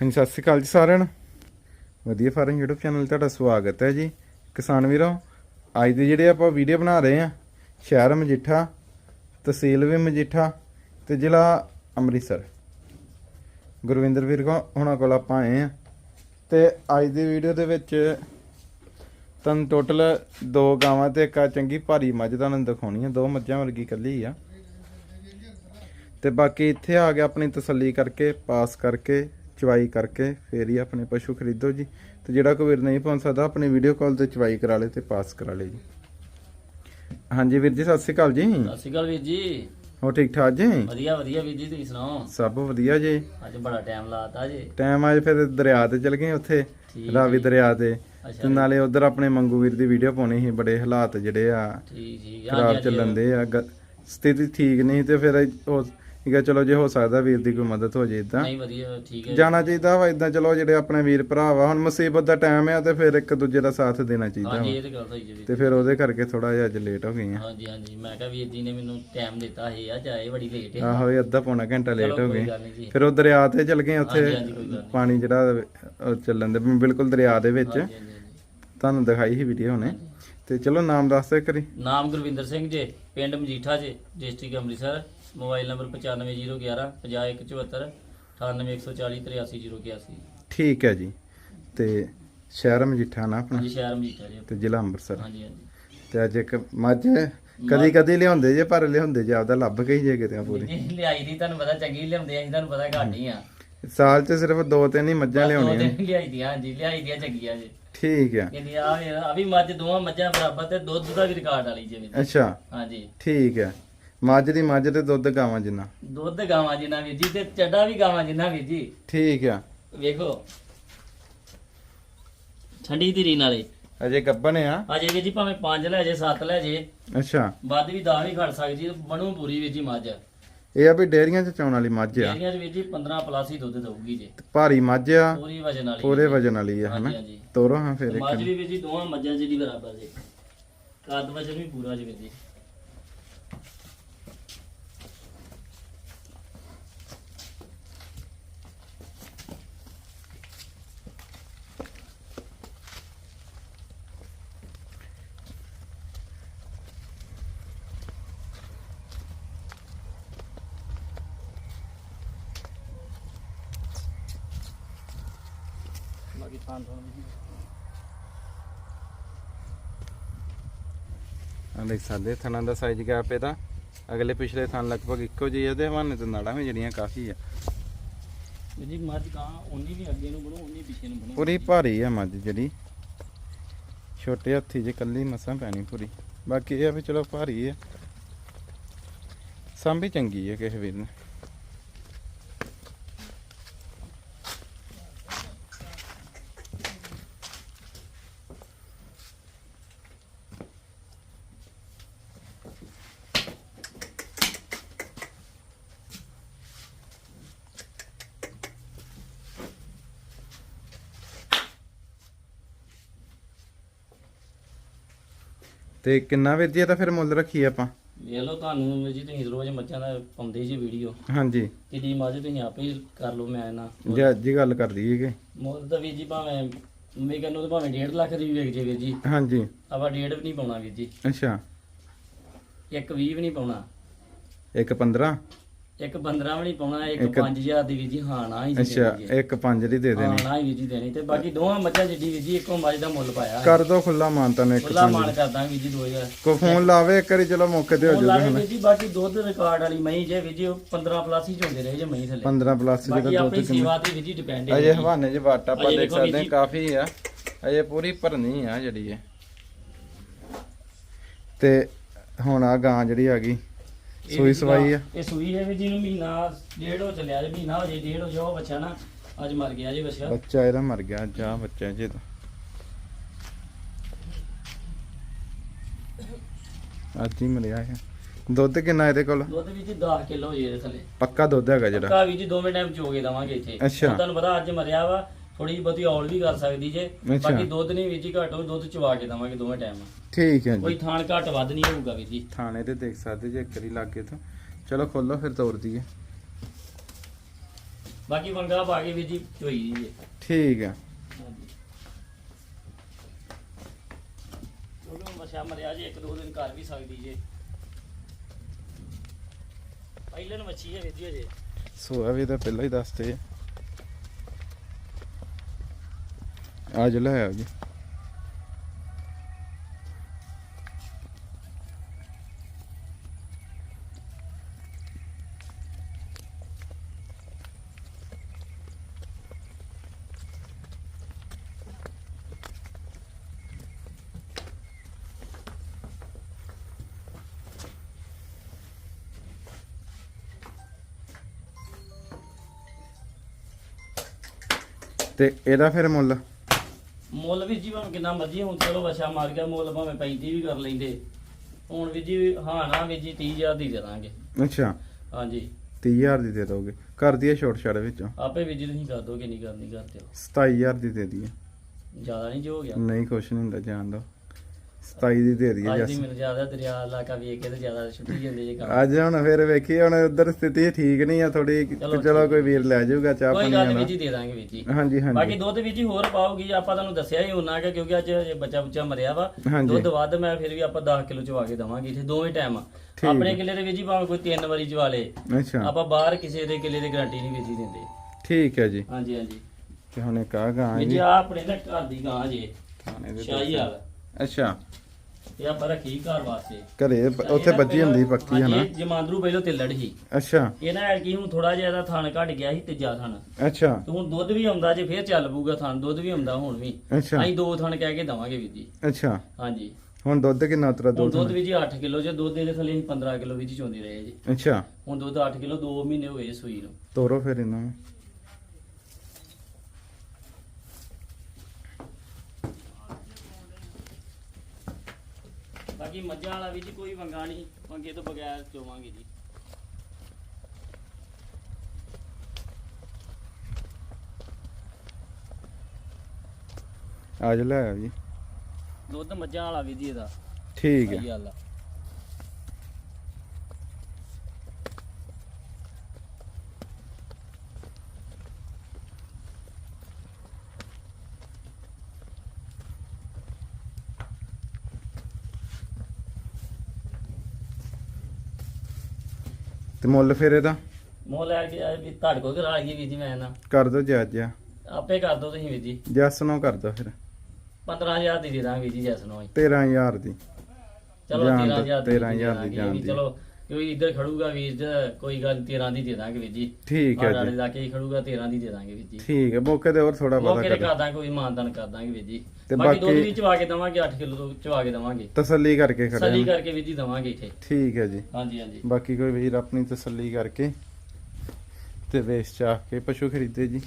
ਹਾਂਜੀ, ਸਤਿ ਸ਼੍ਰੀ ਅਕਾਲ ਜੀ ਸਾਰਿਆਂ ਨੂੰ। ਵਧੀਆ ਫਾਰਮ YouTube ਚੈਨਲ ਤੁਹਾਡਾ ਸਵਾਗਤ ਹੈ ਜੀ। ਕਿਸਾਨ ਵੀਰੋ, ਅੱਜ ਦੇ ਜਿਹੜੇ ਆਪਾਂ ਵੀਡੀਓ ਬਣਾ ਰਹੇ ਆ ਸ਼ਹਿਰ ਮਜੀਠਾ, ਤਹਿਸੀਲ ਵੀ ਮਜੀਠਾ ਤੇ ਜ਼ਿਲ੍ਹਾ ਅੰਮ੍ਰਿਤਸਰ। ਗੁਰਵਿੰਦਰ ਵੀਰ ਕੋ ਹੁਣਾਂ ਕੋਲ ਆਪਾਂ ਆਏ ਆ ਤੇ ਅੱਜ ਦੀ ਵੀਡੀਓ ਦੇ ਵਿੱਚ ਤੁਹਾਨੂੰ ਟੋਟਲ ਦੋ ਗਾਵਾਂ ਤੇ ਇੱਕ ਆ ਚੰਗੀ ਭਾਰੀ ਮੱਝ ਤੁਹਾਨੂੰ ਦਿਖਾਉਣੀ ਆ। ਦੋ ਮੱਝਾਂ ਵਰਗੀ ਕੱਲੀ ਆ। ਤੇ ਬਾਕੀ ਇੱਥੇ ਆ ਕੇ ਆਪਣੀ ਤਸੱਲੀ ਕਰਕੇ, ਪਾਸ ਕਰਕੇ ਚਵਾਈ ਕਰਕੇ ਫੇਰ ਹੀ ਆਪਣੇ ਪਸ਼ੂ ਖਰੀਦੋ ਜੀ। ਤੇ ਜਿਹੜਾ ਕੋਈ ਵੀਰ ਨਹੀਂ ਪਹੁੰਚ ਸਕਦਾ ਆਪਣੀ ਵੀਡੀਓ ਕਾਲ ਤੇ ਚਵਾਈ ਕਰਾ ਲੇ ਤੇ ਪਾਸ ਕਰਾ ਲੇ ਜੀ। ਹਾਂਜੀ ਵੀਰ ਜੀ ਸਤਿ ਸ਼੍ਰੀ ਅਕਾਲ ਜੀ। ਸਤਿ ਸ਼੍ਰੀ ਅਕਾਲ ਵੀਰ ਜੀ। ਹੋ ਠੀਕ ਠਾਕ ਜੀ? ਵਧੀਆ ਵਧੀਆ ਵੀਰ ਜੀ ਤੁਸੀਂ ਸੁਣਾਓ? ਸਭ ਵਧੀਆ ਜੀ। ਅੱਜ ਬੜਾ ਟਾਈਮ ਲਾਤਾ ਜੀ। ਟਾਈਮ ਅੱਜ ਫਿਰ ਦਰਿਆ ਤੇ ਚਲ ਗਏ ਉੱਥੇ ਰਾਵੀ ਦਰਿਆ ਤੇ। ਤੇ ਨਾਲੇ ਉਧਰ ਆਪਣੇ ਮੰਗੂ ਵੀਰ ਦੀ ਵੀਡੀਓ ਪਾਉਣੀ ਸੀ ਬੜੇ ਹਾਲਾਤ ਜਿਹੜੇ ਆ ਠੀਕ ਠੀਕ। ਖਰਾਬ ਚੱਲਣ ਦੇ ਆ ਸਥਿਤੀ ਠੀਕ ਨਹੀਂ ਤੇ ਫਿਰ ਠੀਕ ਚਲੋ ਜੇ ਹੋ ਸਕਦਾ ਵੀਰ ਦੀ ਕੋਈ ਮਦਦ ਹੋ ਜੇ ਇਦਾਂ ਨਹੀਂ ਵਧੀਆ ਠੀਕ ਹੈ। ਜਾਣਾ ਚਾਹੀਦਾ ਵਾ ਇਦਾਂ ਚਲੋ ਜਿਹੜੇ ਆਪਣੇ ਵੀਰ ਭਰਾ ਵਾ ਹੁਣ ਮੁਸੀਬਤ ਦਾ ਟਾਈਮ ਆ ਤੇ ਫਿਰ ਇੱਕ ਦੂਜੇ ਦਾ ਸਾਥ ਦੇਣਾ ਚਾਹੀਦਾ ਹਾਂਜੀ ਇਹ ਤੇ ਗੱਲ ਸਹੀ ਜੀ ਤੇ ਫਿਰ ਉਹਦੇ ਕਰਕੇ ਥੋੜਾ ਜਿਹਾ ਅੱਜ ਲੇਟ ਹੋ ਗਏ ਆ ਹਾਂਜੀ ਹਾਂਜੀ ਮੈਂ ਕਿਹਾ ਵੀਰ ਜੀ ਨੇ ਮੈਨੂੰ ਟਾਈਮ ਦਿੱਤਾ ਸੀ ਅੱਜ ਆਏ ਬੜੀ ਲੇਟ ਹੈ ਆਹੋ ਇਹ ਅੱਧਾ ਪੌਣਾ ਘੰਟਾ ਲੇਟ ਹੋ ਗਏ। ਫਿਰ ਉਹ ਦਰਿਆ ਤੇ ਚਲ ਗਏ ਉੱਥੇ ਪਾਣੀ ਜਿਹੜਾ ਚੱਲਣ ਦੇ ਬਿਲਕੁਲ ਦਰਿਆ ਦੇ ਵਿੱਚ। ਤੁਹਾਨੂੰ ਦਿਖਾਈ ਸੀ ਵੀਡੀਓ ਹੁਣੇ। ਤੇ ਚਲੋ ਨਾਮ ਦੱਸ ਦਿਓ ਕਰੀ ਨਾਮ ਗੁਰਵਿੰਦਰ ਸਿੰਘ ਜੀ ਪਿੰਡ ਮਜੀਠਾ ਜੀ ਡਿਸਟ੍ਰਿਕਟ ਅੰਮ੍ਰਿਤਸਰ। ਮੋਬਾਈਲ ਨੰਬਰ 95011 50174 98140 83081 ਠੀਕ ਹੈ ਜੀ। ਤੇ ਸ਼ਹਿਰ ਮਜੀਠਾ ਨਾ ਆਪਣਾ? ਹਾਂਜੀ ਸ਼ਹਿਰ ਮਜੀਠਾ ਜੀ ਤੇ ਜ਼ਿਲ੍ਹਾ ਅੰਮ੍ਰਿਤਸਰ? ਹਾਂਜੀ ਹਾਂਜੀ। ਤੇ ਅੱਜ ਇੱਕ ਮੱਝ ਕਦੀ ਕਦੀ ਲਿਆਉਂਦੇ ਜੇ ਪਰ ਲਿਆਉਂਦੇ ਜੇ ਆਪਦਾ ਲੱਭ ਕੇ ਹੀ ਜੇ ਕਿਤੇ ਪੂਰੀ। ਜੀ ਲਿਆਈ ਦੀ ਤੁਹਾਨੂੰ ਪਤਾ ਚੰਗੀ ਲਿਆਉਂਦੇ ਆ ਅਸੀਂ ਤੁਹਾਨੂੰ ਪਤਾ ਘੱਟ ਹੀ ਆ। ਸਾਲ 'ਚ ਸਿਰਫ ਦੋ ਤਿੰਨ ਹੀ ਮੱਝਾਂ ਲਿਆਉਣੀਆਂ ਦੋ ਦਿਨ ਲਿਆਈ ਦੀਆਂ ਹਾਂਜੀ ਲਿਆਈ ਦੀਆਂ ਚੰਗੀਆਂ ਜੀ। ਠੀਕ ਆ। ਕਹਿੰਦੀ ਆ ਵੀ ਆ ਵੀ ਮੱਝ ਦੋਵਾਂ ਮੱਝਾਂ ਬਰਾਬਰ ਤੇ ਦੁੱਧ ਦਾ ਵੀ ਰਿਕਾਰਡ ਵਾਲੀ ਜੀ ਵੀ। ਅੱਛਾ। ਹਾਂਜੀ। ਠੀਕ ਹੈ ਮੱਝ ਦੀ ਮੱਝ ਤੇ ਦੁੱਧ ਗਾਵਾਂ ਜਿੰਨਾ। ਦੁੱਧ ਗਾਵਾਂ ਜਿੰਨਾ ਵੀਰ ਜੀ ਤੇ ਚੱਡਾ ਵੀ ਗਾਵਾਂ ਜਿੰਨਾ ਵੀਰ ਜੀ। ਠੀਕ ਆ। ਵੇਖੋ। ਠੰਡੀ ਧੀਰੀ ਨਾਲੇ। ਅਜੇ ਗੱਬਨ ਆ। ਅਜੇ ਵੀਰ ਜੀ ਭਾਵੇਂ 5 ਲੈ ਜੇ 7 ਲੈ ਜੇ। ਅੱਛਾ। ਵੱਧ ਵੀ 10 ਵੀ ਖੜ ਸਕਦੀ ਬਣੂ ਪੂਰੀ ਵੀਰ ਜੀ ਮੱਝ। ਇਹ ਆ ਵੀ ਡੇਅਰੀਆਂ 'ਚ ਚੌਣ ਵਾਲੀ ਮੱਝ ਆ। ਜਿਹੜੀਆਂ ਵੀਰ ਜੀ 15 ਪਲੱਸ ਹੀ ਦੁੱਧ ਦਊਗੀ ਜੀ। ਭਾਰੀ ਮੱਝ ਆ। ਪੂਰੀ ਵਜਨ ਵਾਲੀ ਪੂਰੇ ਵਜਨ ਵਾਲੀ ਆ ਹਨਾ? ਤੋਰੋ ਹਾਂ ਫਿਰ ਇੱਕ ਮੱਝ ਵੀ ਵੀਰ ਜੀ ਦੋਵਾਂ ਮੱਝਾਂ ਜਿਹੜੀ ਬਰਾਬਰ ਜੀ। ਕੱਦ ਵਜਨ ਵੀ ਪੂਰਾ ਜੀ ਵੀਰ ਜੀ। ਬਾਕੀ ਥਾਂ ਥਾਂ ਵੀ ਆ ਦੇਖ ਸਕਦੇ ਥਣਾਂ ਦਾ ਸਾਈਜ਼ ਗੈਪ ਇਹਦਾ। ਅਗਲੇ ਪਿਛਲੇ ਥਣ ਲਗਭਗ ਇੱਕੋ ਜਿਹੇ ਆ ਤੇ ਹਵਾਨੇ ਤੇ ਨਾੜਾਂ ਵੀ ਜਿਹੜੀਆਂ ਕਾਫੀ ਆ। ਜੀ ਮੱਝ ਕਾਂ ਉਨੀ ਵੀ ਅੱਗੇ ਨੂੰ ਬਣੂ ਉਨੀ ਪਿੱਛੇ ਨੂੰ ਬਣੂ। ਪੂਰੀ ਭਾਰੀ ਆ ਮੱਝ ਜਿਹੜੀ। ਛੋਟੇ ਹੱਥੀ 'ਚ ਕੱਲੀ ਮਸਾਂ ਪੈਣੀ ਪੂਰੀ। ਬਾਕੀ ਇਹ ਆ ਵੀ ਚਲੋ ਭਾਰੀ ਆ। ਸਾਂਭੀ ਚੰਗੀ ਆ ਕਿਸੇ ਵੀਰ ਨੇ। ਤੇ ਕਿੰਨਾ ਵੀਰ ਜੀ ਇਹਦਾ ਫਿਰ ਮੁੱਲ ਰੱਖੀ ਆਪਾਂ। ਵੇਖ ਲਓ ਤੁਹਾਨੂੰ ਵੀਰ ਜੀ ਤੁਸੀਂ ਰੋਜ਼ ਮੱਝਾਂ ਦਾ ਪਾਉਂਦੇ ਜੀ ਵੀਡੀਓ। ਹਾਂਜੀ। ਕਿਦੀ ਮੱਝ ਤੁਸੀਂ ਆਪੇ ਹੀ ਕਰ ਲਓ ਮੈਂ ਨਾ। ਜੇ ਅੱਜ ਹੀ ਗੱਲ ਕਰ ਦਈਏ ਕਿ। ਮੁੱਲ ਤਾਂ ਵੀਰ ਜੀ ਭਾਵੇਂ ਮੈਂ ਕਹਿੰਦਾ ਭਾਵੇਂ 1.5 ਲੱਖ ਦੀ ਵੀ ਵੇਚ ਜੇ ਵੀਰ ਜੀ। ਹਾਂਜੀ। ਆਪਾਂ 1.5 ਵੀ ਨਹੀਂ ਪਾਉਣਾ ਵੀਰ ਜੀ। ਅੱਛਾ। ਇੱਕ 20 ਵੀ ਨਹੀਂ ਪਾਉਣਾ। ਇੱਕ 15 ਇੱਕ 15 ਵੀ ਨਹੀਂ ਪਾਉਣਾ ਇੱਕ ਇੱਕ- 5000 ਦੀ ਵੀਰ ਜੀ ਹਾਂ ਨਾ ਹੀ ਅੱਛਾ। ਇੱਕ 5 ਦੀ ਦੇ ਹਾਂ ਦੇਣੀ ਨਾ ਹੀ ਜੀ ਦੇਣੀ ਤੇ ਬਾਕੀ ਦੋਵਾਂ ਮੱਝਾਂ ਜਿੱਡੀ ਵੀਰ ਜੀ ਇੱਕੋ ਮੱਝ ਦਾ ਮੁੱਲ ਪਾਇਆ ਕਰ ਦੋ ਖੁੱਲਾ ਮਾਨਤਾ ਨੇ ਇੱਕ ਖੁੱਲਾ ਮਾਨ ਕਰਦਾ ਵੀਰ ਜੀ 2000 ਕੋ ਫੋਨ ਲਾਵੇ ਇੱਕ ਵਾਰੀ ਚਲੋ ਮੌਕੇ ਤੇ ਹੋ ਜਾਊਗਾ ਲਾਵੇ ਜੀ ਬਾਕੀ ਦੁੱਧ ਰਿਕਾਰਡ ਵਾਲੀ ਮਹੀਂ ਜੇ ਵੀਰ ਜੀ ਉਹ 15 ਪਲੱਸ ਹੀ ਚੋਂਦੇ ਰਹੇ ਜੇ ਮਹੀਂ ਥੱਲੇ। 15 ਪਲੱਸ ਜਿਹੜਾ ਆਪਣੀ ਦੁੱਧ ਕਿੰਨਾ ਸੇਵਾ ਤੇ ਵੀਰ ਜੀ ਡਿਪੈਂਡ ਹੈ ਅਜੇ ਹਵਾਨੇ 'ਚ ਵਾਟ ਆਪਾਂ ਦੇਖ ਸਕਦੇ ਹਾਂ। ਕਾਫੀ ਆ। ਅਜੇ ਪੂਰੀ ਭਰਨੀ ਆ ਜਿਹੜੀ ਇਹ। ਤੇ ਹੁਣ ਆ ਗਾਂ ਜਿਹੜੀ ਆ ਗਈ। ਸੂਈ ਸਵਾਈ ਆ। ਇਹ ਸੂਈ ਹੈ ਵੀ ਜੀ ਨੂੰ ਮਹੀਨਾ ਡੇਢ ਹੋ ਚੱਲਿਆ ਜੇ ਮਹੀਨਾ ਹੋ ਜੇ ਡੇਢ ਹੋ ਜਾ ਉਹ ਬੱਚਾ ਨਾ ਅੱਜ ਮਰ ਗਿਆ ਜੀ ਬੱਚਾ। ਬੱਚਾ ਇਹਦਾ ਮਰ ਗਿਆ ਜਾ ਬੱਚਾ ਜੇ ਅੱਜ ਹੀ ਮਰਿਆ ਹੈ ਦੁੱਧ ਕਿੰਨਾ ਇਹਦੇ ਕੋਲ? ਦੁੱਧ ਵੀ ਜੀ 10 ਕਿਲੋ ਹੋ ਜੇ ਇਹਦੇ ਥੱਲੇ। ਪੱਕਾ ਦੁੱਧ ਹੈਗਾ ਜਿਹੜਾ। ਪੱਕਾ ਵੀ ਜੀ ਦੋਵੇਂ ਟਾਈਮ ਚੋਗੇ ਦਵਾਂਗੇ ਇੱਥੇ। ਅੱਛਾ। ਤੁਹਾਨੂੰ ਪਤਾ ਅੱਜ ਮਰਿਆ ਵਾ ਥੋੜੀ ਬਹੁਤੀ ਔਲ ਵੀ ਕਰ ਸਕਦੀ ਜੇ। ਅੱਛਾ। ਬਾਕੀ ਦੁੱਧ ਨਹੀਂ ਵੀ ਜੀ ਘੱਟ ਦੁੱਧ ਚਵਾ ਕੇ ਦਵਾਂਗੇ ਦੋਵੇਂ ਟਾਈਮ ਠੀਕ ਹੈ ਕੋਈ ਜੀ ਥਾਣ ਘੱਟ ਵੱਧ ਨਹੀਂ ਹੋਊਗਾ ਵੀ ਜੀ। ਥਾਣੇ ਤੇ ਦੇਖ ਸਕਦੇ ਜੇ ਇੱਕ ਵਾਰੀ ਲੱਗੇ ਤਾਂ। ਚਲੋ ਖੋਲੋ ਫਿਰ ਤੋੜ ਦਈਏ। ਬਾਕੀ ਵੰਗਾ ਪਾ ਕੇ ਵੀਰ ਜੀ ਦੀ ਜੇ ਠੀਕ ਆ ਹਾਂਜੀ। ਉਹਨੂੰ ਮਸ਼ਾ ਮਰਿਆ ਜੇ ਇੱਕ ਦੋ ਦਿਨ ਘਰ ਵੀ ਸਕਦੀ ਜੇ। ਪਹਿਲਨ ਮੱਛੀ ਹੈ ਵੀਰ ਜੀ ਅਜੇ ਵੀ ਤਾਂ ਪਹਿਲਾਂ ਹੀ ਦੱਸਤੇ ਲੈ ਆਓ ਜੀ। ਤੇ ਇਹਦਾ ਫਿਰ ਮੁੱਲ? ਮੁੱਲ ਵੀਰ ਜੀ ਭਾਵੇਂ ਕਿੰਨਾ ਮਰਜ਼ੀ ਹੁਣ ਚਲੋ ਵਛਾ ਮਾਰ ਗਿਆ ਮੁੱਲ ਭਾਵੇਂ 35 ਵੀ ਕਰ ਲੈਂਦੇ। ਹੁਣ ਵੀਰ ਜੀ ਹਾਂ ਨਾ ਵੀਰ ਜੀ 30000 ਦੀ ਦੇ ਦਾਂਗੇ। ਅੱਛਾ। ਹਾਂਜੀ। 30000 ਦੀ ਦੇ ਦੋਗੇ। ਕਰ ਦਈਏ ਛੋਟ ਛੜ ਵਿੱਚੋਂ? ਆਪੇ ਵੀਰ ਜੀ ਤੁਸੀਂ ਕਰ ਦੋਗੇ ਨਹੀਂ ਕਰਨੀ ਕਰਦੇ ਹੋ 27000 ਦੀ ਦੇ ਦਈਏ। ਜ਼ਿਆਦਾ ਨਹੀਂ ਜੋ ਹੋ ਗਿਆ। ਨਹੀਂ ਕੁਛ ਨਹੀਂ ਹੁੰਦਾ ਜਾਣ ਦੋ 27 ਦੀ ਦੇ ਦਈਏ ਅੱਜ ਜੱਸ। ਦੀ ਮੈਨੂੰ ਜ਼ਿਆਦਾ ਦਰਿਆ ਇਲਾਕਾ ਵੇਖ ਕੇ ਤੇ ਜ਼ਿਆਦਾ ਛੁੱਟੀ ਜਾਂਦੇ ਜੇ ਕੰਮ। ਅੱਜ ਹੁਣ ਫਿਰ ਵੇਖੀ ਹੁਣ ਉਧਰ ਸਥਿਤੀ ਠੀਕ ਨਹੀਂ ਆ ਥੋੜੀ ਚਲੋ ਕੋਈ ਵੀਰ ਲੈ ਜਾਊਗਾ ਚਾਹ ਕੋਈ ਪਾਣੀ ਗੱਲ ਜੀ ਦੇ ਦਾਂਗੇ ਵੀਰ ਜੀ। ਹਾਂਜੀ ਬਾਕੀ ਹਾਂਜੀ ਦੁੱਧ ਵੀਰ ਜੀ ਹੋਰ ਪਾਉਗੀ ਆਪਾਂ ਤੁਹਾਨੂੰ ਦੱਸਿਆ ਹੀ ਉਹਨਾਂ ਕਿ ਕਿਉਂਕਿ ਅੱਜ ਇਹ ਬੱਚਾ ਬੁੱਚਾ ਮਰਿਆ ਵਾ। ਦੁੱਧ ਵੱਧ ਮੈਂ ਫਿਰ ਵੀ ਆਪਾਂ 10 ਕਿਲੋ ਚਵਾ ਕੇ ਦਵਾਂਗੇ ਇੱਥੇ ਦੋਵੇਂ ਟਾਈਮ ਆਪਣੇ ਹੈ। ਕਿੱਲੇ ਦੇ ਵੀਰ ਜੀ ਭਾਵੇਂ ਕੋਈ ਤਿੰਨ ਵਾਰੀ ਚਵਾ ਲੇ ਅੱਛਾ। ਆਪਾਂ ਬਾਹਰ ਕਿਸੇ ਦੇ ਕਿੱਲੇ ਦੀ ਗਾਰੰਟੀ ਨਹੀਂ ਜੀ ਦਿੰਦੇ। ਠੀਕ ਹੈ ਜੀ। ਹਾਂਜੀ ਹਾਂਜੀ। ਤੇ ਹੁਣ ਇੱਕ ਆ ਗਾਂ ਵੀਰ ਜੀ ਆਪਣੇ ਨਾ ਘਰ ਦੀ ਗਾਂ ਜੇ ਦੇ ਸ਼ਾਹੀ ਹਾਲ ਅੱਛਾ। ਇਹ ਆਪਾਂ ਰੱਖੀ ਘਰ ਵਾਸਤੇ। ਘਰੇ ਉੱਥੇ ਬੱਜੀ ਹੁੰਦੀ ਪੱਕੀ ਹਨਾ? ਜਮਾਂਦਰੂ ਪਹਿਲਾਂ ਤੇ ਲੜ ਸੀ। ਅੱਛਾ। ਇਹ ਨਾ ਕੀ ਹੁਣ ਥੋੜਾ ਜਿਹਾ ਇਹਦਾ ਥਣ ਘਟ ਗਿਆ ਸੀ ਤੀਜਾ ਥਣ। ਅੱਛਾ। ਤੇ ਹੁਣ ਦੁੱਧ ਵੀ ਆਉਂਦਾ ਜੇ ਫੇਰ ਚੱਲ ਪੂਗਾ ਥਣ ਦੁੱਧ ਵੀ ਆਉਂਦਾ ਹੁਣ ਵੀ। ਅੱਛਾ। ਅਸੀਂ ਦੋ ਥਣ ਕਹਿ ਕੇ ਦਵਾਂਗੇ ਵੀਰ ਜੀ। ਅੱਛਾ। ਹਾਂਜੀ। ਹੁਣ ਦੁੱਧ ਕਿੰਨਾ ਉਤਰਾ ਹੁਣ ਦੁੱਧ ਦੁੱਧ ਵੀ ਜੀ 8 ਕਿਲੋ ਜੇ ਦੁੱਧ ਦੇ ਥੱਲੇ ਅਸੀਂ 15 ਕਿਲੋ ਵਿੱਚ ਚੋਂਦੀ ਰਹੇ ਜੀ। ਅੱਛਾ। ਹੁਣ ਦੁੱਧ 8 ਕਿਲੋ 2 ਮਹੀਨੇ ਹੋ ਗਏ ਜੀ ਸੂਈ ਨੂੰ। ਤੋਰੋ ਫਿਰ ਇਹਨਾਂ ਨੂੰ। ਬਾਕੀ ਮੱਝਾਂ ਵਾਲਾ ਵੀ ਜੀ ਕੋਈ ਵੰਗਾ ਨਹੀਂ ਵੰਗੇ ਤੋਂ ਬਗੈਰ ਚੋਵਾਂਗੇ ਜੀ। ਅੱਜ ਲੈ ਆਓ ਜੀ। ਦੁੱਧ ਮੱਝਾਂ ਵਾਲਾ ਵੀ ਜੀ ਇਹਦਾ। ਠੀਕ ਸਹੀ ਹੈ ਗੱਲ ਆ। ਤੇ ਮੁੱਲ ਫਿਰ ਇਹਦਾ? ਮੋਹ ਲੈ ਕੇ ਤੁਹਾਡੇ ਕੋਲ ਕਰਾ ਗਈ ਵੀ ਜੀ ਮੈਂ ਨਾ। ਕਰ ਦੋ ਜਾਇਜ਼ ਜਿਹਾ ਆਪੇ ਕਰ ਦੋ ਤੁਸੀਂ ਵੀ ਜੀ। ਜੱਸ ਨੂੰ ਕਰ ਦੋ ਫਿਰ। 15000 ਦੀ ਦੇ ਦਾਂਗੇ ਜੀ ਜੈਸ ਨੂੰ ਅਸੀਂ। 13000 ਦੀ। ਚਲੋ ਜਾਣ 13000 ਦਿਓ, ਦੀ 13,000 ਦੀ ਜਾਣ ਵੀ ਦੀ। ਚਲੋ। ਕੋਈ ਇੱਧਰ ਖੜੂਗਾ ਵੀਰ ਜੀ, ਕੋਈ ਗੱਲ 13 ਦੀ ਦੇ ਦਾਂਗੇ ਵੀਰ ਜੀ। ਠੀਕ ਹੈ ਜੀ। ਲਾ ਕੇ ਹੀ ਖੜੂਗਾ 13 ਦੀ ਦੇ ਦਾਂਗੇ ਵੀਰ ਜੀ। ਠੀਕ ਹੈ ਮੌਕੇ ਤੇ ਹੋਰ ਥੋੜਾ ਮੌਕੇ ਬਹੁਤਾ ਕਰ ਦਾਂਗੇ ਕੋਈ ਮਾਨਦਾਨ ਕਰ ਦਾਂਗੇ ਵੀਰ ਜੀ। ਬਾਕੀ ਦੁੱਧ ਵੀ ਚਵਾ ਕੇ ਦਵਾਂਗੇ 8 ਕਿਲੋ ਤੋਂ ਚਵਾ ਕੇ ਦਵਾਂਗੇ। ਤਸੱਲੀ ਕਰਕੇ ਖੜੇ ਕਰਕੇ ਵੀਰ ਜੀ ਦਵਾਂਗੇ ਇੱਥੇ। ਠੀਕ ਹੈ ਜੀ। ਹਾਂਜੀ ਹਾਂਜੀ। ਬਾਕੀ ਕੋਈ ਵੀਰ ਆਪਣੀ ਤਸੱਲੀ ਕਰਕੇ ਤੇ ਵੇਚ ਚਾਹ ਕੇ ਪਸ਼ੂ ਖਰੀਦੇ ਜੀ।